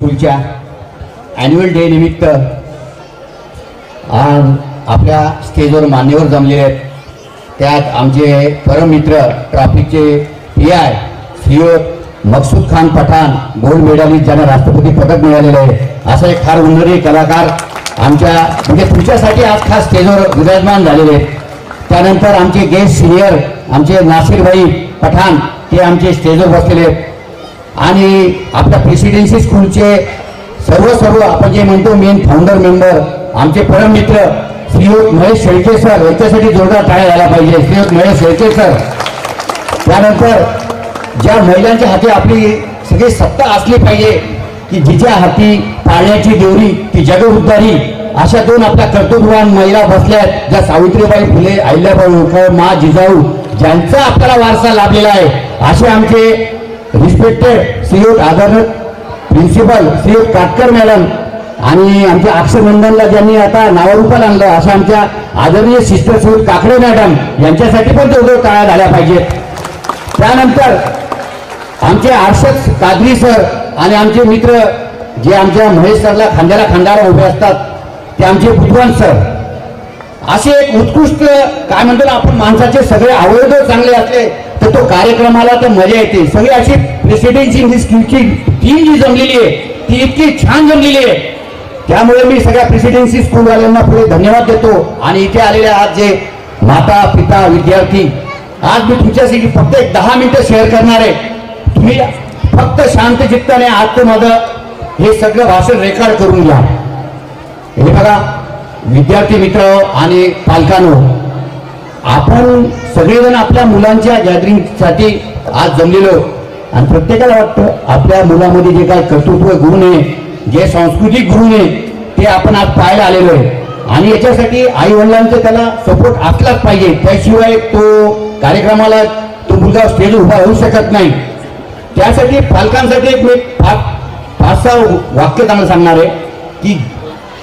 स्कूलच्या annual day निमित्त आपल्या स्टेजवर मान्यवर जमले आहेत. त्यात आमचे परममित्र ट्रॉफिकचे P I CO Maqsood Khan Pathan gold medalist ज्यांना राष्ट्रपती पदक मिळालेलं आहे. असा एक फार उन्नरी कलाकार आमच्या म्हणजे तुमच्यासाठी आज खास स्टेजवर विराजमान झालेले आहेत. त्यानंतर आमचे गेस्ट सिनियर आमचे नासिरभाई पठाण ते आमचे स्टेजवर बसलेले आहेत. आणि आपल्या प्रेसिडेन्सी स्कूलचे सर्व सर्व आपण जे म्हणतो मेन फाउंडर मेंबर आमचे परम मित्र श्रीयुत महेश शेळके सर यांच्यासाठी जोरदार टाळ्या झाला पाहिजे. श्रीयुत महेश शेळके सर त्यानंतर ज्या महिलांच्या हाती आपली सगळी सत्ता असली पाहिजे की जिच्या हाती पाळण्याची देवरी ती जगउद्धारी अशा दोन आपल्या कर्तृत्ववान महिला बसल्या आहेत ज्या सावित्रीबाई फुले अहिल्याबाई होळकर मा जिजाऊ ज्यांचा आपल्याला वारसा लाभलेला आहे असे आमचे रिस्पेक्टेड श्रीयुत आदरणीय प्रिन्सिपल श्रीयुत काटकर मॅडम आणि आमच्या अक्षरनंदनला ज्यांनी आता नावारूपाला आणलं असं आमच्या आदरणीय सिस्टर श्रीयुत काकडे मॅडम यांच्यासाठी पण तेवढं टाळ्या झाल्या पाहिजेत त्यानंतर आमचे आर्षक कादरी सर आणि आमचे मित्र जे आमच्या महेश सरला खांद्याला खांद्याला उभे असतात ते आमचे बुद्धवान सर असे एक उत्कृष्ट काय म्हणतो आपण माणसाचे सगळे अवयव चांगले असले तर तो कार्यक्रमाला तर मजा येते. सगळी अशी प्रेसिडेन्सी ही टीम जी जमलेली आहे ती इतकी छान जमलेली आहे. त्यामुळे मी सगळ्या प्रेसिडेन्सी स्कूलवाल्यांना पुढे धन्यवाद देतो. आणि इथे आलेले आज जे माता पिता विद्यार्थी आज मी तुमच्यासाठी फक्त एक दहा मिनिटं शेअर करणार आहे. तुम्ही फक्त शांत चित्ताने आजचं माझं हे सगळं भाषण रेकॉर्ड करून घ्या. हे बघा विद्यार्थी मित्र आणि पालकांनो आपण सगळेजण आपल्या मुलांच्या गॅदरिंगसाठी आज जमलेलो आणि प्रत्येकाला वाटतं आपल्या मुलामध्ये जे काय कर्तृत्व गुण आहे जे सांस्कृतिक गुण आहे ते आपण आज पाहायला आलेलो आहे. आणि याच्यासाठी आई वडिलांचा त्याला सपोर्ट असलाच पाहिजे. त्याशिवाय तो कार्यक्रमाला तो मुलगा स्टेज उभा होऊ शकत नाही. त्यासाठी पालकांसाठी एक मी पाच पाच सहा वाक्य त्यांना सांगणार आहे की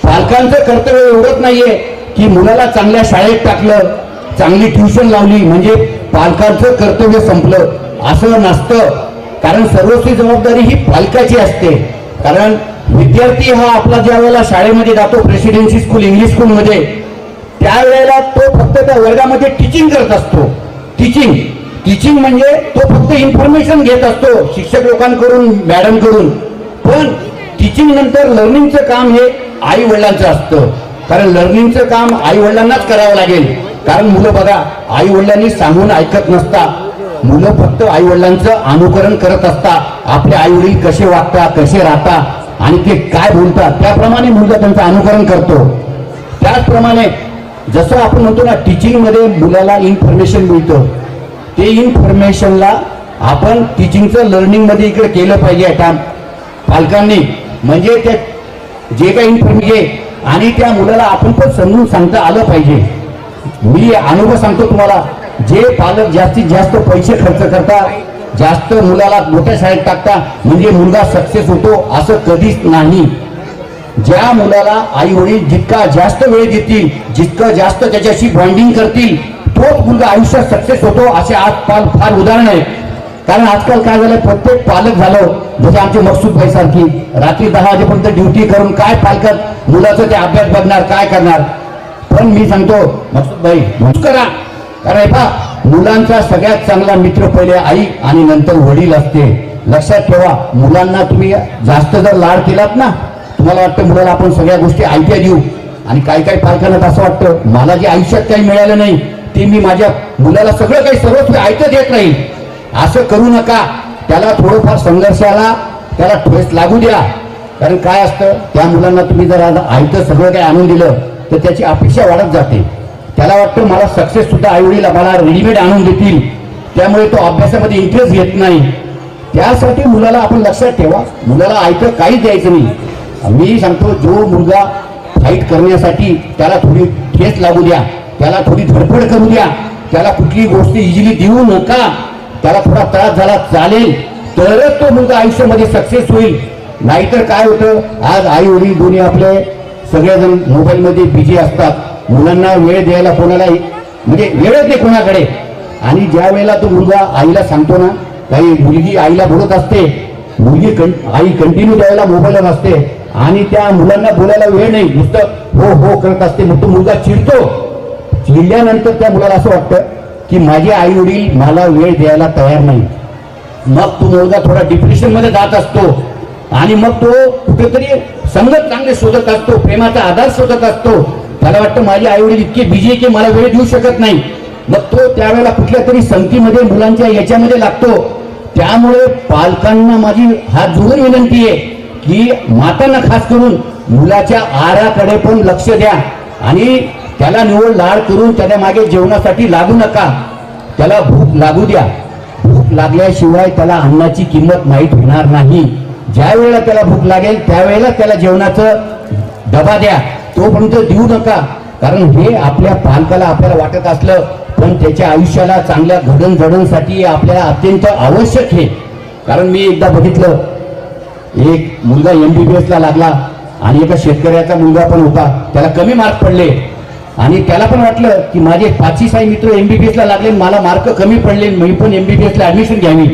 पालकांचं कर्तव्य एवढंच नाहीये की मुलाला चांगल्या शाळेत टाकलं चांगली ट्युशन लावली म्हणजे पालकांचं कर्तव्य संपलं. असं नसतं. कारण सर्वस्वी जबाबदारी ही पालकाची असते. कारण विद्यार्थी हा आपला ज्या वेळेला शाळेमध्ये जातो प्रेसिडेन्सी स्कूल इंग्लिश स्कूलमध्ये त्यावेळेला तो फक्त त्या वर्गामध्ये टीचिंग करत असतो. टीचिंग टीचिंग म्हणजे तो फक्त इन्फॉर्मेशन घेत असतो शिक्षक लोकांकडून मॅडमकडून. पण टीचिंग नंतर लर्निंगचं काम हे आई वडिलांचं असतं. कारण लर्निंगचं काम आई वडिलांनाच करावं लागेल. कारण मुलं बघा आई वडिलांनी सांगून ऐकत नसता. मुलं फक्त आई वडिलांचं अनुकरण करत असता. आपले आई वडील कसे वागतात कसे राहतात आणि ते काय बोलतात त्याप्रमाणे मुलं त्यांचं अनुकरण करतो. त्याचप्रमाणे जसं आपण म्हणतो ना टीचिंगमध्ये मुलाला इन्फॉर्मेशन मिळतं. ते इन्फॉर्मेशनला आपण टीचिंगचं लर्निंगमध्ये इकडे केलं पाहिजे आता. पालकांनी म्हणजे ते जे काही इन्फॉर्मेशन आणि त्या मुलाला आपण पण समजून सांगता आलं पाहिजे. मी अनुभव सांगतो तुम्हाला जे पालक जास्तीत जास्त पैसे खर्च करतात जास्त मुलाला मोठ्या शाळेत टाकता म्हणजे मुलगा सक्सेस होतो असं कधीच नाही. ज्या मुलाला आई वडील जितका जास्त वेळ देतील जितकं जास्त त्याच्याशी बॉन्डिंग करतील तोच मुलगा आयुष्यात सक्सेस होतो असे आज फार फार उदाहरण आहे. कारण आजकाल काय झालं प्रत्येक पालक झालं जसे आमचे मकसूद भाई सारखी रात्री दहा वाजेपर्यंत ड्युटी करून काय पालकत मुलाचं ते अभ्यास बघणार काय करणार. पण मी सांगतो मकसूद भाई करा. कारण पा मुलांचा सगळ्यात चांगला मित्र पहिले आई आणि नंतर वडील असते. लक्षात ठेवा मुलांना तुम्ही जास्त जर लाड केलात ना तुम्हाला वाटतं मुलाला आपण सगळ्या गोष्टी आयत्या देऊ. आणि काही काही पालकांना असं वाटतं मला जे आयुष्यात काही मिळालं नाही ते मी माझ्या मुलाला सगळं काही सर्वस्व आयतं देत नाही असं करू नका. त्याला थोडंफार संघर्षाला त्याला ठोस लागू द्या. कारण काय असतं त्या मुलांना तुम्ही जर आज आयतं सगळं काही आणून दिलं तर त्याची अपेक्षा वाढत जाते. त्याला वाटतं मला सक्सेस सुद्धा आईवडील मला रेडीमेड आणून देतील. त्यामुळे तो अभ्यासामध्ये इंटरेस्ट घेत नाही. त्यासाठी मुलाला आपण लक्षात ठेवा. मुलाला ऐकं काहीच द्यायचं नाही. मी सांगतो जो मुलगा फाईट करण्यासाठी त्याला थोडी ठेस लागू द्या. त्याला थोडी धडपड करू द्या. त्याला कुठली गोष्ट इझिली देऊ नका. त्याला थोडा त्रास झाला चालेल तरच तो मुलगा आयुष्यामध्ये सक्सेस होईल. नाहीतर काय होतं? आज आई वडील दोन्ही आपले सगळेजण मोबाईलमध्ये बिझी असतात. मुलांना वेळ द्यायला कोणालाही म्हणजे वेळच नाही कोणाकडे. आणि ज्या वेळेला तो मुलगा आईला सांगतो ना काही मुलगी आईला बोलत असते मुलगी कं आई कंटिन्यू त्यावेळेला मोबाईलवर असते आणि त्या मुलांना बोलायला वेळ नाही. नुसतं हो हो करत असते. मग तो मुलगा चिडतो. चिडल्यानंतर त्या मुलाला असं वाटतं की माझे आई वडील मला वेळ द्यायला तयार नाही मग तो मुलगा थोडा डिप्रेशनमध्ये जात असतो. आणि मग तो कुठेतरी संगत चांगले शोधत असतो प्रेमाचा आधार शोधत असतो. त्याला वाटतं माझे आई वडील इतके बिझी आहे की मला वेळ देऊ शकत नाही. मग तो त्यावेळेला कुठल्या तरी संगतीमध्ये मुलांच्या याच्यामध्ये लागतो. त्यामुळे पालकांना माझी हात जोडून विनंती आहे की मातांना खास करून मुलाच्या आराकडे पण लक्ष द्या आणि त्याला निवड लाड करून त्याच्यामागे जेवणासाठी लागू नका. त्याला भूक लागू द्या. भूक लागल्याशिवाय त्याला अन्नाची किंमत माहीत होणार नाही. ज्या वेळेला त्याला भूक लागेल त्यावेळेला त्याला जेवणाचं डबा द्या. तोपर्यंत देऊ नका. कारण हे आपल्या पालकाला आपल्याला वाटत असलं पण त्याच्या आयुष्याला चांगल्या घडणघडणसाठी आपल्याला अत्यंत आवश्यक आहे कारण मी एकदा बघितलं एक मुलगा एम बी बी एसला लागला आणि एका शेतकऱ्याचा मुलगा पण होता. त्याला कमी मार्क पडले. आणि त्याला पण वाटलं की माझे पाचही साई मित्र एमबीबीएस ला लागले मला मार्क कमी पडले मी पण एमबीबीएस ला ऍडमिशन घ्यावी.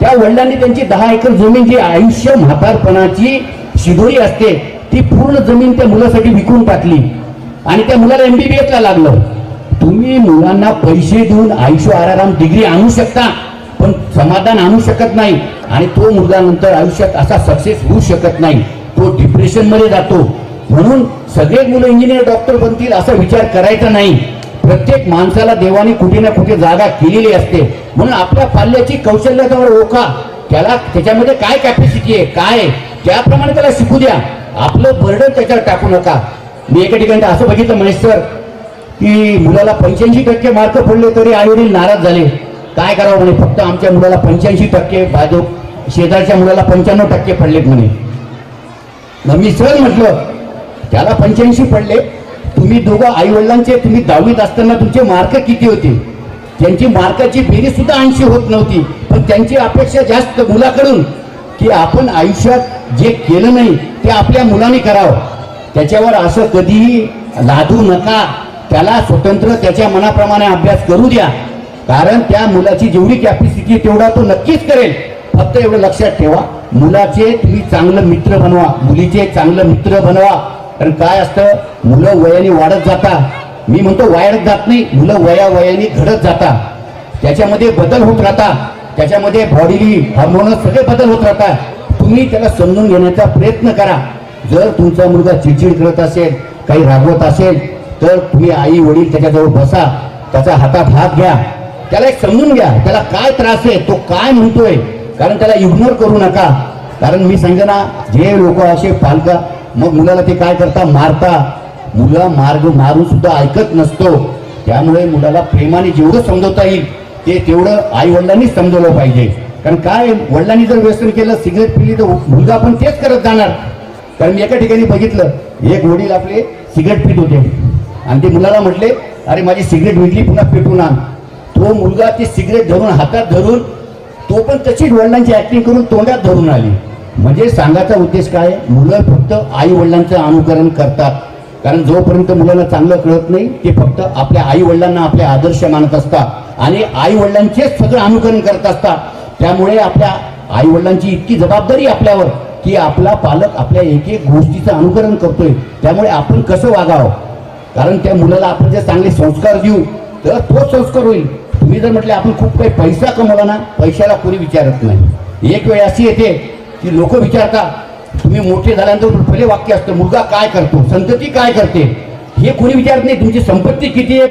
त्या वडिलांनी त्यांची दहा एकर जमीन जी आयुष्य म्हातारपणाची शिदोरी असते ती पूर्ण जमीन त्या मुलासाठी विकून टाकली. आणि त्या मुलाला एमबीबीएस ला लागलं. तुम्ही मुलांना पैसे देऊन आयुष्य आराराम डिग्री आणू शकता पण समाधान आणू शकत नाही. आणि तो मुलगा नंतर आयुष्यात असा सक्सेस होऊ शकत नाही. तो डिप्रेशनमध्ये जातो. म्हणून सगळे मुलं इंजिनियर डॉक्टर बनतील असा विचार करायचा नाही. प्रत्येक माणसाला देवाने कुठे ना कुठे जागा केलेली असते. म्हणून आपल्या पाल्याची कौशल्यावर ओळखा. त्याला त्याच्यामध्ये काय कॅपॅसिटी आहे? काय? त्याप्रमाणे त्याला शिकू द्या. आपलं बर्डन त्याच्यावर टाकू नका. मी एका ठिकाणी असं बघितलं महेश सर की मुलाला पंच्याऐंशी टक्के मार्क पडले तरी आईवडील नाराज झाले. काय करावं म्हणे? फक्त आमच्या मुलाला पंच्याऐंशी टक्के बाजू शेजारच्या मुलाला पंच्याण्णव टक्के पडलेत म्हणे. मग मी सहज म्हटलं त्याला पंच्याऐंशी पडले. तुम्ही दोघं आई वडिलांचे तुम्ही दहावीत असताना तुमचे मार्क किती होते? त्यांची मार्काची बेरीज सुद्धा ऐंशी होत नव्हती पण त्यांची अपेक्षा जास्त मुलाकडून की आपण आयुष्यात जे केलं नाही ते आपल्या मुलाने करावं. त्याच्यावर असं कधीही लादू नका. त्याला स्वतंत्र त्याच्या मनाप्रमाणे अभ्यास करू द्या. कारण त्या मुलाची जेवढी कॅपॅसिटी तेवढा तो नक्कीच करेल. फक्त एवढं लक्षात ठेवा मुलाचे तुम्ही चांगलं मित्र बनवा. मुलीचे चांगलं मित्र बनवा. कारण काय असतं? मुलं वयाने वाढत जातात. मी म्हणतो वाढत जात नाही मुलं वया वयाने घडत जाता त्याच्यामध्ये बदल होत राहता त्याच्यामध्ये बॉडीली हार्मोन सगळे बदल होत राहतात. तुम्ही त्याला समजून घेण्याचा प्रयत्न करा. जर तुमचा मुलगा चिडचिड करत असेल काही रागवत असेल तर तुम्ही आई वडील त्याच्याजवळ बसा. त्याचा हातात हात घ्या. त्याला एक समजून घ्या त्याला काय त्रास आहे तो काय म्हणतोय. कारण त्याला इग्नोर करू नका. कारण मी सांगते ना जे लोक असे पालका मग मुलाला ते काय करता मारता मुलं मार्ग मारून सुद्धा ऐकत नसतो. त्यामुळे मुलाला प्रेमाने जेवढं समजवता येईल ते तेवढं आई वडिलांनी समजवलं पाहिजे. कारण काय वडिलांनी जर व्यसन केलं सिगरेट पिली तर मुलगा पण तेच करत जाणार. कारण मी एका ठिकाणी बघितलं एक वडील आपले सिगरेट पित होते. आणि ते मुलाला म्हटले अरे माझी सिगरेट विकली पुन्हा पेटून आण. तो मुलगा ती सिगरेट धरून हातात धरून तो पण तशीच वडिलांची ॲक्टिंग करून तोंडात धरून आली. म्हणजे सांगायचा उद्देश काय आहे? मुलं फक्त आई वडिलांचं अनुकरण करतात. कारण जोपर्यंत मुलाला चांगलं कळत नाही ते फक्त आपल्या आई वडिलांना आपले आदर्श मानत असतात आणि आई वडिलांचेच सगळं अनुकरण करत असतात. त्यामुळे आपल्या आई वडिलांची इतकी जबाबदारी आपल्यावर की आपला पालक आपल्या एक एक गोष्टीचं अनुकरण करतोय. त्यामुळे आपण कसं वागावं? कारण त्या मुलाला आपण जर चांगले संस्कार देऊ तर तोच संस्कार होईल. तुम्ही जर म्हटले आपण खूप काही पैसा कमवला ना पैशाला कोणी विचारत नाही. एक वेळ अशी येते की लोक विचारतात तुम्ही मोठे झाल्यानंतर पहिले वाक्य असतं मुलगा काय करतो? संतती काय करते? हे कोणी विचारत नाही. तुमची संपत्ती किती आहे?